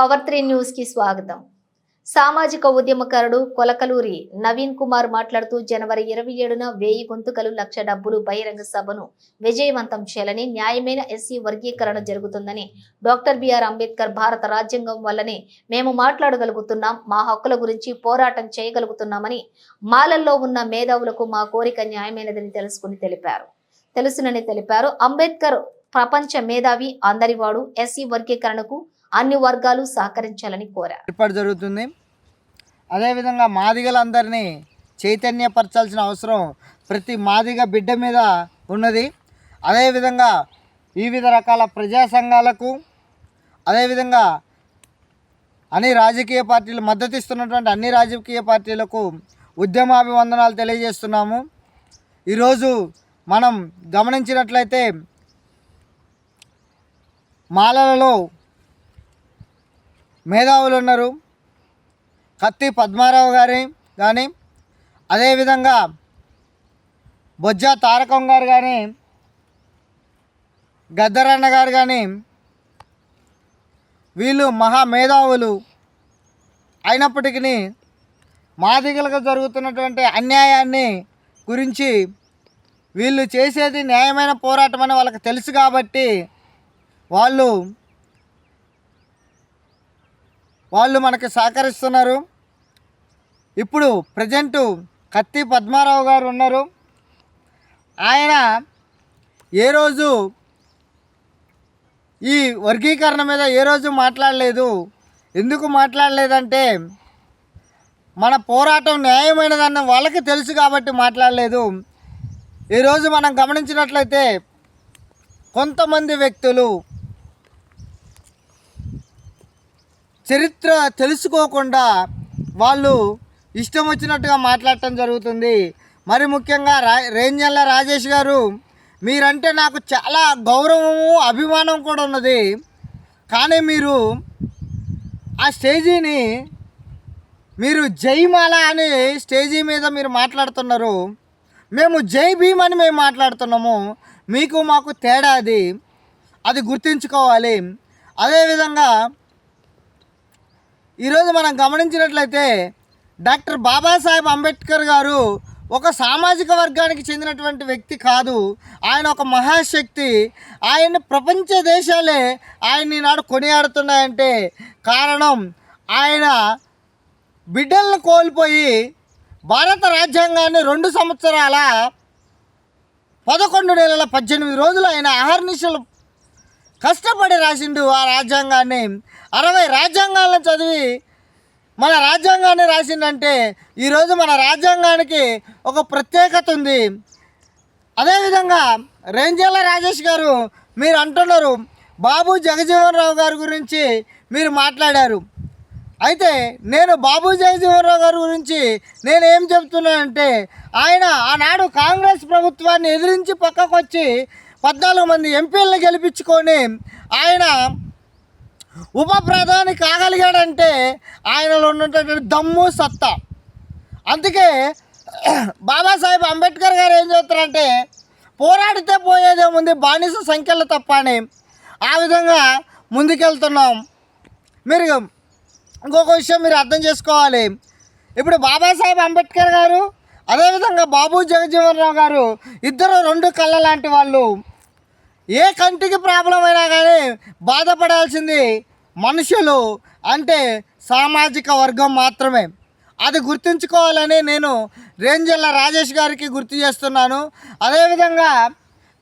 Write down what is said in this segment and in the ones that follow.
Power three న్యూస్కి స్వాగతం. సామాజిక ఉద్యమకారుడు కొలకలూరి నవీన్ కుమార్ మాట్లాడుతూ జనవరి ఇరవై ఏడున వెయ్యి గొంతుకలు లక్ష డబ్బులు బహిరంగ సభను విజయవంతం చేయాలని న్యాయమైన ఎస్సీ వర్గీకరణ జరుగుతుందని డాక్టర్ బిఆర్ అంబేద్కర్ భారత రాజ్యాంగం వల్లనే మేము మాట్లాడగలుగుతున్నాం మా హక్కుల గురించి పోరాటం చేయగలుగుతున్నామని మాలల్లో ఉన్న మేధావులకు మా కోరిక న్యాయమైనదని తెలుసుకుని తెలిపారు. తెలుసునని తెలిపారు. అంబేద్కర్ ప్రపంచ మేధావి అందరివాడు ఎస్సీ వర్గీకరణకు అన్ని వర్గాలు సహకరించాలని కోరారు ఏర్పాటు జరుగుతుంది. అదేవిధంగా మాదిగలందరినీ చైతన్యపరచాల్సిన అవసరం ప్రతి మాదిగ బిడ్డ మీద ఉన్నది. అదేవిధంగా వివిధ రకాల ప్రజా సంఘాలకు అదేవిధంగా అన్ని రాజకీయ పార్టీలు మద్దతు ఇస్తున్నటువంటి అన్ని రాజకీయ పార్టీలకు ఉద్యమాభివందనాలు తెలియజేస్తున్నాము. ఈరోజు మనం గమనించినట్లయితే మాలలలో మేధావులు ఉన్నారు. కత్తి పద్మారావు గారి కానీ అదేవిధంగా బొజ్జ తారకం గారు కానీ గద్దరన్న గారు కానీ వీళ్ళు మహా మేధావులు అయినప్పటికీ మాదిగలకు జరుగుతున్నటువంటి అన్యాయాన్ని గురించి వీళ్ళు చేసేది న్యాయమైన పోరాటం అని వాళ్ళకి తెలుసు కాబట్టి వాళ్ళు వాళ్ళు మనకి సహకరిస్తున్నారు. ఇప్పుడు ప్రజెంటు కత్తి పద్మారావు గారు ఉన్నారు. ఆయన ఏ రోజు ఈ వర్గీకరణ మీద ఏ రోజు మాట్లాడలేదు? ఎందుకు మాట్లాడలేదంటే మన పోరాటం న్యాయమైనదన్న వాళ్ళకి తెలుసు కాబట్టి మాట్లాడలేదు. ఈరోజు మనం గమనించినట్లయితే కొంతమంది వ్యక్తులు చరిత్ర తెలుసుకోకుండా వాళ్ళు ఇష్టం వచ్చినట్టుగా మాట్లాడటం జరుగుతుంది. మరి ముఖ్యంగా రా రేంజల్ల రాజేష్ గారు మీరంటే నాకు చాలా గౌరవము అభిమానం కూడా ఉన్నది. కానీ మీరు ఆ స్టేజీని మీరు జైమాల అని స్టేజీ మీద మీరు మాట్లాడుతున్నారు. మేము జై భీమ్ అని మేము మాట్లాడుతున్నాము. మీకు మాకు తేడా అది. అది గుర్తుంచుకోవాలి. అదేవిధంగా ఈరోజు మనం గమనించినట్లయితే డాక్టర్ బాబాసాహెబ్ అంబేద్కర్ గారు ఒక సామాజిక వర్గానికి చెందినటువంటి వ్యక్తి కాదు. ఆయన ఒక మహాశక్తి. ఆయన ప్రపంచ దేశాలే ఆయన ఈనాడు కొనియాడుతున్నాయంటే కారణం ఆయన బిడ్డలను కోల్పోయి భారత రాజ్యాంగాన్ని రెండు సంవత్సరాల పదకొండు నెలల పద్దెనిమిది రోజులు ఆయన అహర్నిశలు కష్టపడి రాసిండు ఆ రాజ్యాంగాన్ని. అరవై రాజ్యాంగాలను చదివి మన రాజ్యాంగాన్ని రాసిందంటే ఈరోజు మన రాజ్యాంగానికి ఒక ప్రత్యేకత ఉంది. అదేవిధంగా రేంజర్ల రాజేష్ గారు మీరు అంటున్నారు బాబు జగజీవన్ రావు గారి గురించి మీరు మాట్లాడారు. అయితే నేను బాబు జగజీవన్ రావు గారి గురించి నేను ఏం చెప్తున్నానంటే ఆయన ఆనాడు కాంగ్రెస్ ప్రభుత్వాన్ని ఎదిరించి పక్కకు వచ్చి పద్నాలుగు మంది ఎంపీలను గెలిపించుకొని ఆయన ఉప ప్రధాని కాగలిగాడంటే ఆయనలో ఉన్నటువంటి దమ్ము సత్తా. అందుకే బాబాసాహెబ్ అంబేద్కర్ గారు ఏం చేస్తారంటే పోరాడితే పోయేదేముంది బానిస సంఖ్యలు తప్ప అని ఆ విధంగా ముందుకెళ్తున్నాం. మీరు ఇంకొక విషయం మీరు అర్థం చేసుకోవాలి. ఇప్పుడు బాబాసాహెబ్ అంబేద్కర్ గారు అదేవిధంగా బాబు జగజీవన్ రావు గారు ఇద్దరు రెండు కళ్ళ లాంటి వాళ్ళు. ఏ కంటికి ప్రాబ్లం అయినా కానీ బాధపడాల్సింది మనుషులు అంటే సామాజిక వర్గం మాత్రమే. అది గుర్తుంచుకోవాలని నేను రేంజల్ల రాజేష్ గారికి గుర్తు చేస్తున్నాను. అదేవిధంగా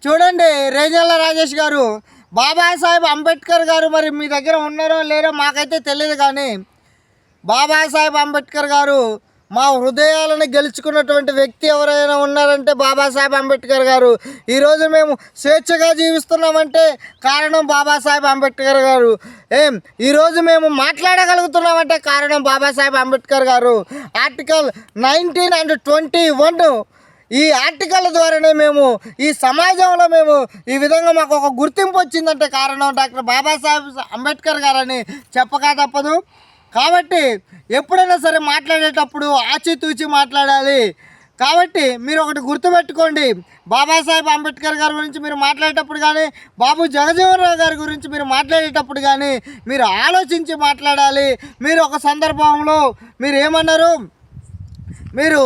చూడండి రేంజల్ల రాజేష్ గారు బాబాసాహెబ్ అంబేద్కర్ గారు మరి మీ దగ్గర ఉన్నారో లేరో మాకైతే తెలియదు కానీ బాబాసాహెబ్ అంబేద్కర్ గారు మా హృదయాలను గెలుచుకున్నటువంటి వ్యక్తి ఎవరైనా ఉన్నారంటే బాబాసాహెబ్ అంబేద్కర్ గారు. ఈరోజు మేము స్వేచ్ఛగా జీవిస్తున్నామంటే కారణం బాబాసాహెబ్ అంబేద్కర్ గారు. ఏం? ఈరోజు మేము మాట్లాడగలుగుతున్నామంటే కారణం Babasaheb Ambedkar garu. Article nineteen and twenty one ఈ ఆర్టికల్ ద్వారానే మేము ఈ సమాజంలో మేము ఈ విధంగా మాకు ఒక గుర్తింపు వచ్చిందంటే కారణం డాక్టర్ బాబాసాహెబ్ అంబేద్కర్ గారని చెప్పక తప్పదు. కాబట్టి ఎప్పుడైనా సరే మాట్లాడేటప్పుడు ఆచితూచి మాట్లాడాలి. కాబట్టి మీరు ఒకటి గుర్తుపెట్టుకోండి. బాబాసాహెబ్ అంబేద్కర్ గారి గురించి మీరు మాట్లాడేటప్పుడు కానీ బాబు జగజీవన్ రావు గారి గురించి మీరు మాట్లాడేటప్పుడు కానీ మీరు ఆలోచించి మాట్లాడాలి. మీరు ఒక సందర్భంలో మీరు ఏమన్నారు? మీరు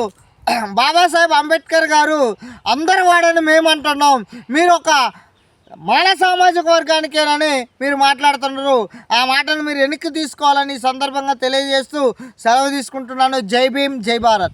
బాబాసాహెబ్ అంబేద్కర్ గారు అందరి వాడని మేము అంటున్నాం మీరు ఒక మన సామాజిక వర్గానికేనని మీరు మాట్లాడుతున్నారు. ఆ మాటను మీరు వెనక్కి తీసుకోవాలని సందర్భంగా తెలియజేస్తూ సెలవు తీసుకుంటున్నాను. జై భీమ్ జై భారత్.